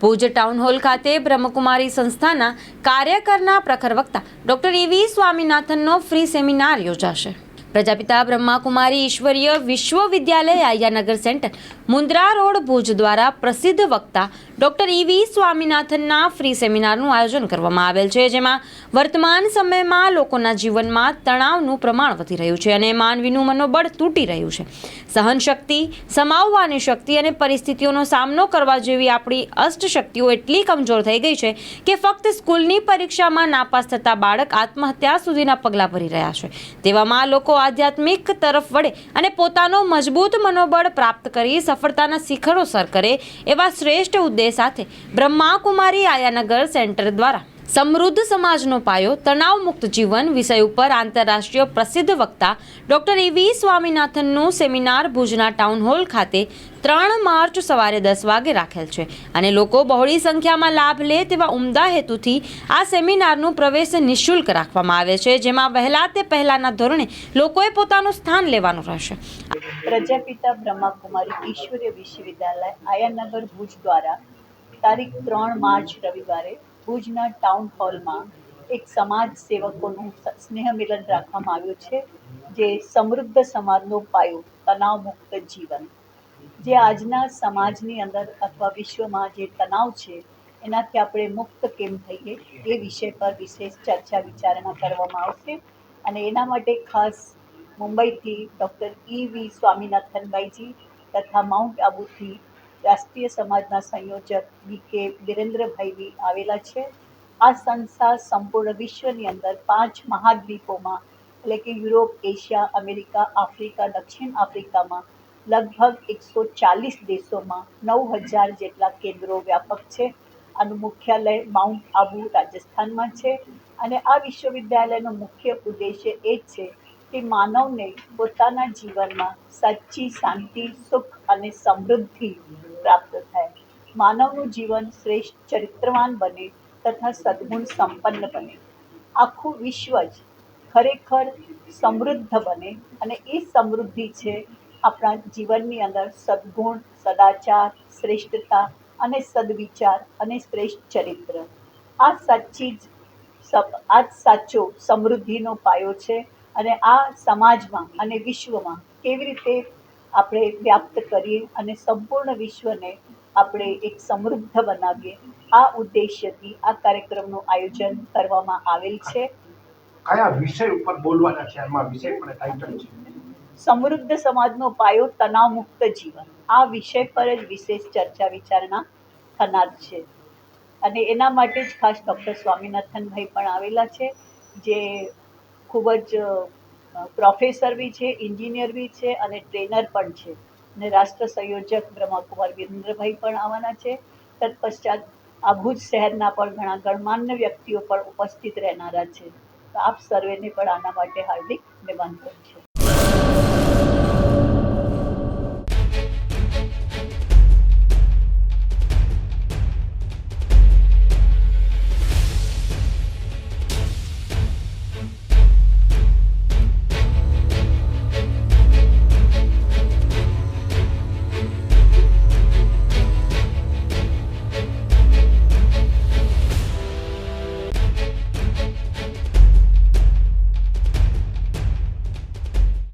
Bhuj town hall ખાતે બ્રહ્મકુમારી સંસ્થાના કાર્યકરના પ્રખર વક્તા ડોક્ટર વી સ્વામીનાથનનો ફ્રી સેમિનાર યોજાશે. પ્રજાપિતા બ્રહ્માકુમારી ઈશ્વરીય વિશ્વવિદ્યાલય આયાનગર સેન્ટર મુન્દ્રા રોડ ભુજ દ્વારા પ્રસિદ્ધ વક્તા ડોક્ટર ઈવી સ્વામિનાથનના ફ્રી સેમિનારનું આયોજન કરવામાં આવેલ છે, જેમાં વર્તમાન સમયમાં લોકોના જીવનમાં તણાવનું પ્રમાણ વધી રહ્યું છે અને માનવીનું મનોબળ તૂટી રહ્યું છે. સહનશક્તિ, સમાવવાની શક્તિ અને પરિસ્થિતિઓનો સામનો કરવા જેવી આપણી અષ્ટશક્તિઓ એટલી કમજોર થઈ ગઈ છે કે ફક્ત સ્કૂલની પરીક્ષામાં નાપાસ થતા બાળક આત્મહત્યા સુધીના પગલાં ભરી રહ્યા છે. તેવામાં લોકો આધ્યાત્મિક તરફ વળે અને પોતાનો મજબૂત મનોબળ પ્રાપ્ત કરી સફળતાના શિખરો સર કરે એવા શ્રેષ્ઠ ઉદ્દેશ સાથે બ્રહ્માકુમારી આયાનગર સેન્ટર દ્વારા સમૃદ્ધ સમાજનો પાયો તણાવ મુક્ત જીવન વિષય ઉપર આંતરરાષ્ટ્રીય પ્રસિદ્ધ વક્તા ડોક્ટર એવી સ્વામિનાથનનું સેમિનાર ભુજના ટાઉન હોલ ખાતે ત્રણ માર્ચ સવારે દસ વાગે રાખેલ છે. અને લોકો બહોળી સંખ્યામાં લાભ લે તેવા ઉમદા હેતુથી આ સેમિનારનું પ્રવેશ નિઃશુલ્ક રાખવામાં આવે છે, જેમાં વહેલા તે પહેલાના ધોરણે લોકોએ પોતાનું સ્થાન લેવાનું રહેશે. પ્રજાપિતા બ્રહ્માકુમારી ઈશ્વરીય વિશ્વવિદ્યાલય આયાનગર ભુજ દ્વારા તારીખ ત્રણ માર્ચ રવિવારે ભુજના ટાઉન હોલમાં એક સમાજ સેવકોનું સ્નેહ મિલન રાખવામાં આવ્યું છે, જે સમૃદ્ધ સમાજનો પાયો તણાવ મુક્ત જીવન. જે આજના સમાજની અંદર અથવા વિશ્વમાં જે તણાવ છે, એનાથી આપણે મુક્ત કેમ થઈએ એ વિષય પર વિશેષ ચર્ચા વિચારણા કરવામાં આવશે. અને એના માટે ખાસ મુંબઈથી ડૉક્ટર ઈ વી સ્વામિનાથનભાઈજી તથા માઉન્ટ આબુથી રાષ્ટ્રીય સમાજના સંયોજક વી વિરેન્દ્રભાઈ આવેલા છે. આ સંસ્થા સંપૂર્ણ વિશ્વની અંદર પાંચ મહાદ્વીપોમાં, એટલે કે યુરોપ, એશિયા, અમેરિકા, આફ્રિકા, દક્ષિણ આફ્રિકામાં લગભગ એકસો ચાલીસ દેશોમાં નવ હજાર જેટલા કેન્દ્રો વ્યાપક છે. આનું મુખ્યાલય માઉન્ટ આબુ, રાજસ્થાનમાં છે. અને આ વિશ્વવિદ્યાલયનો મુખ્ય ઉદ્દેશ્ય એ જ છે કે માનવને પોતાના જીવનમાં સાચી શાંતિ, સુખ અને સમૃદ્ધિ માનવનું જીવન શ્રેષ્ઠ ચરિત્રવાન બને તથા સદ્ગુણ સંપન્ન બને. આખું વિશ્વ જ ખરેખર સમૃદ્ધ બને અને એ સમૃદ્ધિ છે આપણા જીવનની અંદર સદગુણ, સદાચાર, શ્રેષ્ઠતા અને સદવિચાર અને શ્રેષ્ઠ ચરિત્ર. આ સાચી જ આ સાચો સમૃદ્ધિનો પાયો છે અને આ સમાજમાં અને વિશ્વમાં કેવી રીતે આપણે વ્યાપ્ત કરીએ અને સંપૂર્ણ વિશ્વને આપણે એક સમૃદ્ધ બનાવીએ. આ ઉદ્દેશ્યથી આ કાર્યક્રમનું આયોજન કરવામાં આવેલ છે. કયા વિષય ઉપર બોલવાના છે? આમાં વિષય પણ ટાઇટલ છે. સમૃદ્ધ સમાજનો પાયો તણાવ મુક્ત જીવન. આ વિષય પર જ વિશેષ ચર્ચા વિચારણા થનાર છે. અને એના માટે જ ખાસ ડૉક્ટર સ્વામિનાથનભાઈ પણ આવેલા છે જે ખૂબ જ પ્રોફેસર બી છે એન્જિનિયર બી છે અને ટ્રેનર પણ છે. અને રાષ્ટ્ર સંયોજક બ્રહ્માકુમાર વિરેન્દ્રભાઈ પણ આવવાના છે. તત્પશ્ચાત આ ભુજ શહેરના પણ ઘણા ગણમાન્ય વ્યક્તિઓ પણ ઉપસ્થિત રહેનારા છે. તો આપ સર્વેને પણ આના માટે હાર્દિક નિમંત્રણ છે.